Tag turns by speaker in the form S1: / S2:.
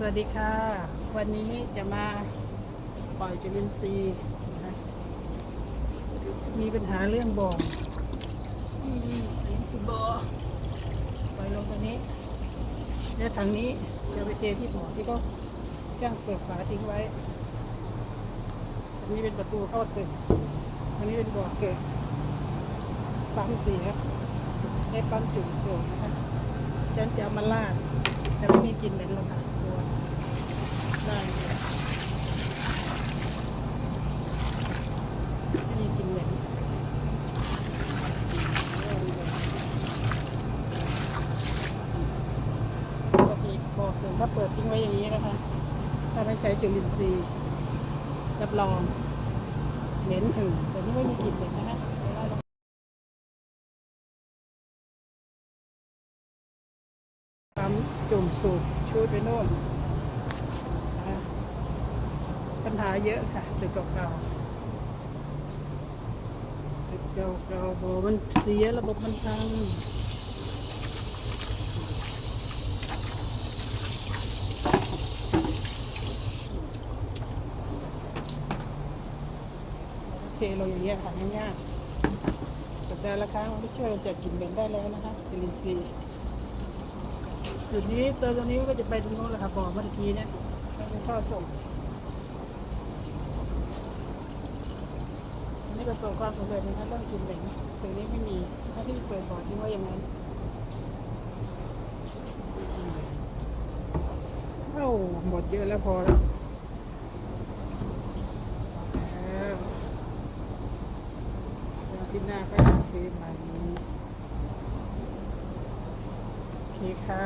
S1: สวัสดีค่ะ วันนี้จะมาปล่อยจุลินทรีย์นะคะมีปัญหาเรื่องบ่ออืมอันนี้คือบ่อปล่อยลงตรงนี้ แล้วทางนี้จะไปเทที่บ่อที่ก็ช่างเปิดฝาทิ้งไว้อันนี้เป็นประตูเข้าตึกอันนี้เป็นบ่อเกิดปั๊มเสียได้ปั๊มจุ่มสูงนะคะฉันจะเอามาลาดแต่ไม่มีกลิ่นเหม็นหรอกค่ะตัวได้เลยไม่มีกลิ่นเหม็นปกติบอก ถ้าเปิดทิ้งไว้อย่างนี้นะคะ ถ้าไม่ใช้จุลินทรีย์รับรองเหม็นหึงแต่นี่ไม่มีกลิ่นเหม็นะคะเดี๋ยวเราลองปั๊มจุ่มสูบชูดไปโน่นปัญหาเยอะค่ะตึกเก่าๆตึกเก่าๆโบมันเสียระบบมันพัง เคลงอย่างเงี้ยค่ะง่ายๆสัปดาห์ละครั้งไม่ช่วยจัดกลิ่นเหม็นได้แล้วนะคะจุลินทรีย์จุดนี้ตัวตรงนี้ก็จะไปตรงโน้นแหละค่ะบอกเมื่อกี้เนี่ยแล้เป็นท่อส่งอันนี้ประสบความสำเร็จนะคะเรื่องกินเหม็นตรงนี้ไม่มีถ้าที่เปิดบอกทิ้งไว้อย่างนั้นเอ้าหมดเยอะแล้วพอแล้วเดี๋ยวอา ที่หน้าก็จะซื้อใหม่โอเคค่ะ